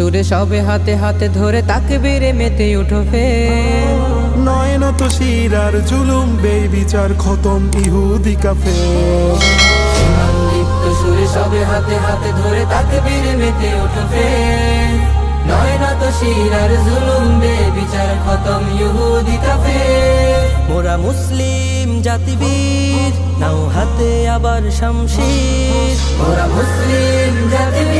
সুরে সবে হাতে হাতে ধরে তাকে বেড়ে মেতে উঠো ফের নয়ন তো শিরার জুলুম বেবিচার খতম ইহুদি কাফে। লিপ্ত সুরে সবে হাতে হাতে ধরে তাকে বেড়ে মেতে উঠো ফের নয় না তো শিরার জুলুম বে বিচার খতম ইহুদি কাফের মোরা মুসলিম জাতিবীর নাও হাতে আবার শামশির। ওরা মুসলিম জাতিবীর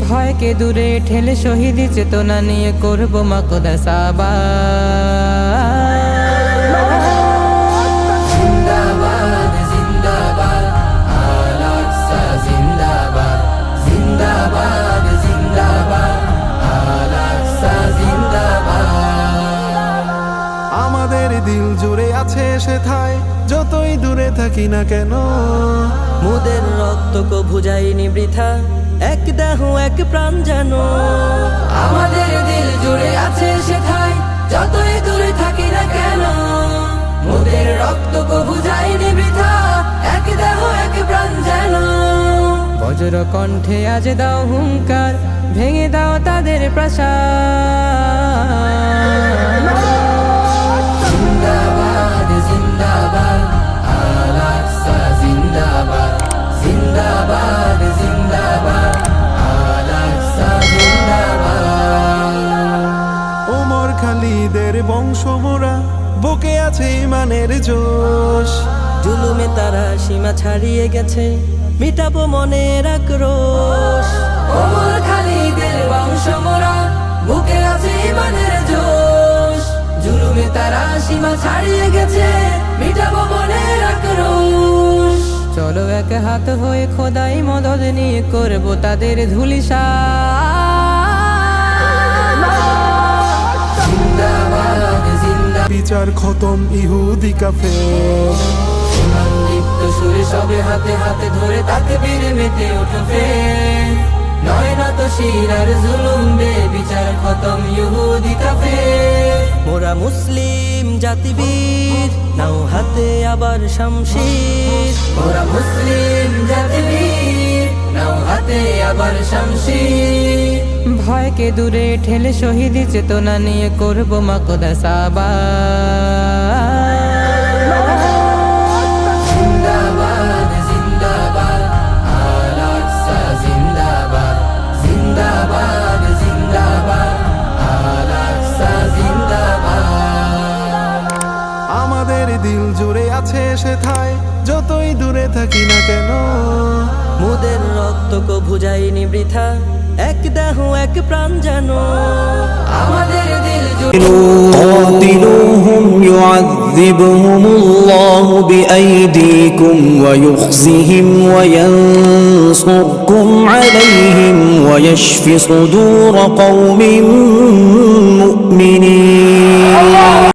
ভয়কে দূরে ঠেলে শহীদ চেতনা নিয়ে করব মাকদা সাবা সেথায় যতই দূরে থাকি না কেন। মুদের রক্ত কো ভুজাইনি বৃথা এক দেহ এক প্রাণ যেন। আমাদের দিল জুড়ে আছে সেথায় যতই দূরে থাকি না কেন। মুদের রক্ত কবু যায়নি বৃথা এক দেহ এক প্রাণ যেন। বজ্র কণ্ঠে আজ দাও হুঙ্কার ভেঙে দাও তাদের প্রাসাদ। জিন্দাবাদ জিন্দাবাদ। ওমর খালিদের বুকে আছে ইমানের জোশ। জুলুমে তারা সীমা ছাড়িয়ে গেছে মিটাবো মনের আক্রোশ। ওমর খালিদের বংশ বুকে আছে ইমানের জোশ। জুলুমে তারা সীমা ছাড়িয়ে গেছে মিটাবো হাত হয়ে খোদাই মদদ নিয়ে করব তাদের ধুলিসা বিচার খতম ইহুদি কাফে লিপ্ত সুরে সবে হাতে হাতে ধরে তাকে বেড়ে মেতে উঠবে। নয় না তো শিরার জুলুম বে বিচার খতম ইহুদি কাফে মোরা মুসলিম জাতিবীর, নাও হাতে আবার শামশির। ওরা মুসলিম জাতিবীর, নাও হাতে আবার শামশির। ভয়কে দূরে ঠেলে শহীদ চেতনা নিয়ে করব মাকদা সাবা দিল জুড়ে আছে সেথায় যতই দূরে থাকি না কেন মুদের রক্ত কো ভুজাইনি বৃথা এক দেহ এক প্রাণ যেন আমাদের দিল জুড়ে قاتلوهم يعذبهم الله بأيديكم ويخزهم وينصركم عليهم ويشف صدور قوم مؤمنين